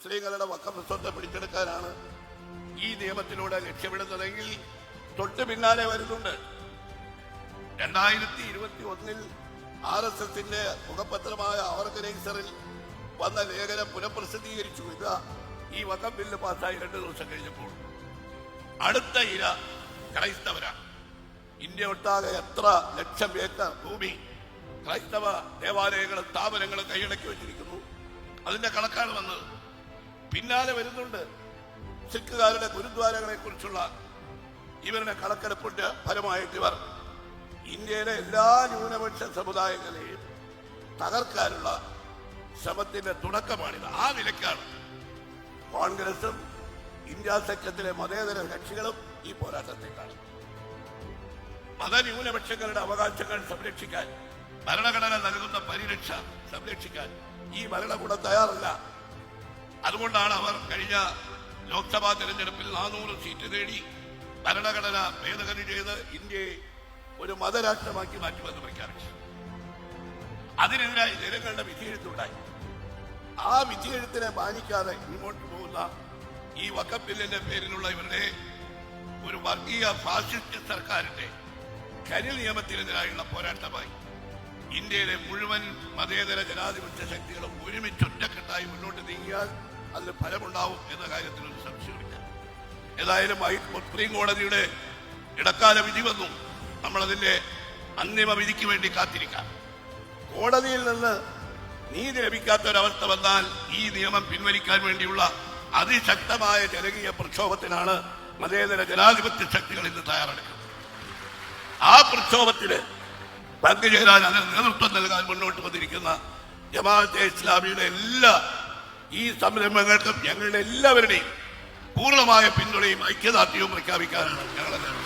മുസ്ലിങ്ങളുടെ വക്കഫ് സ്വത്ത് പിടിച്ചെടുക്കാനാണ് ഈ നിയമത്തിലൂടെ ലക്ഷ്യമിടുന്നതെങ്കിൽ തൊട്ട് പിന്നാലെ വരുന്നുണ്ട്. രണ്ടായിരത്തി ഇരുപത്തി ഒന്നിൽ ആർ എസ് എസിന്റെ മുഖപത്രമായ ഓർഗനൈസറിൽ വന്ന ലേഖനം പുനഃപ്രസിദ്ധീകരിച്ചു. ഇത് ഈ വക്കം ബില്ല് പാസ്സായി രണ്ടു ദിവസം കഴിഞ്ഞപ്പോൾ. അടുത്ത ഇര ക്രൈസ്തവരാണ് ഇന്ത്യ ഒട്ടാകെ എത്ര ലക്ഷം ഏക്കർ ഭൂമി ക്രൈസ്തവ ദേവാലയങ്ങളും സ്ഥാപനങ്ങളും കൈയടക്കി വെച്ചിരിക്കുന്നു. അതിന്റെ കണക്കാണ് വന്നത്. പിന്നാലെ വരുന്നുണ്ട്. സിഖുകാരുടെ ഗുരുദ്വാരകളെ കുറിച്ചുള്ള ഇവരുടെ കണക്കെടുപ്പിന്റെ ഫലമായിട്ട് ഇവർ ഇന്ത്യയിലെ എല്ലാ ന്യൂനപക്ഷ സമുദായങ്ങളെയും തകർക്കാനുള്ള ശ്രമത്തിന്റെ തുടക്കമാണിത്. ആ നിലയ്ക്കാണ് കോൺഗ്രസും ഇന്ത്യ സഖ്യത്തിലെ മതേതര കക്ഷികളും ഈ പോരാട്ടത്തെ കാണുന്നത് മതന്യൂനപക്ഷങ്ങളുടെ അവകാശങ്ങൾ സംരക്ഷിക്കാൻ ഭരണഘടന നൽകുന്ന പരിരക്ഷ സംരക്ഷിക്കാൻ ഈ ഭരണകൂടം തയ്യാറല്ല. അതുകൊണ്ടാണ് അവർ കഴിഞ്ഞ ലോക്സഭാ തെരഞ്ഞെടുപ്പിൽ നാനൂറ് സീറ്റ് നേടി ഭരണഘടന ഭേദഗതി ചെയ്ത് ഇന്ത്യയെ ഒരു മതരാഷ്ട്രമാക്കി മാറ്റുമെന്ന് പ്രഖ്യാപിച്ചു. അതിനെതിരായി ജനങ്ങളുടെ വിധിയെഴുത്തുണ്ടായി. ആ വിധിയെഴുത്തിനെ മാനിക്കാതെ മുന്നോട്ട് പോകുന്ന ഈ വക്കപ്പില്ലിന്റെ പേരിലുള്ള ഇവരുടെ ഒരു വർഗീയ ഫാസിസ്റ്റ് സർക്കാരിന്റെ കരി നിയമത്തിനെതിരായുള്ള പോരാട്ടമായി ഇന്ത്യയിലെ മുഴുവൻ മതേതര ജനാധിപത്യ ശക്തികളും ഒരുമിച്ച് ഒറ്റക്കെട്ടായി മുന്നോട്ട് നീങ്ങിയാൽ അതിന് ഫലമുണ്ടാവും എന്ന കാര്യത്തിൽ ഒരു സംശയമില്ല ഏതായാലും സുപ്രീം കോടതിയുടെ ഇടക്കാല വിധി വന്നു. നമ്മളതിന്റെ അന്തിമ വിധിക്ക് വേണ്ടി കാത്തിരിക്കാം. കോടതിയിൽ നിന്ന് നീതി ലഭിക്കാത്ത ഒരവസ്ഥ വന്നാൽ ഈ നിയമം പിൻവലിക്കാൻ വേണ്ടിയുള്ള അതിശക്തമായ ജനകീയ പ്രക്ഷോഭത്തിനാണ് മതേതര ജനാധിപത്യ ശക്തികൾ ഇന്ന് തയ്യാറെടുക്കുന്നത്. ആ പ്രക്ഷോഭത്തിന് പങ്കുചേരാൻ അതിന് നേതൃത്വം നൽകാൻ മുന്നോട്ട് വന്നിരിക്കുന്ന ജമാഅത്തെ ഇസ്ലാമിയുടെ എല്ലാ ഈ സംരംഭങ്ങൾക്കും ഞങ്ങളുടെ എല്ലാവരുടെയും പൂർണമായ പിന്തുണയും ഐക്യദാർഢ്യവും പ്രഖ്യാപിക്കാനാണ് ഞങ്ങളെല്ലാം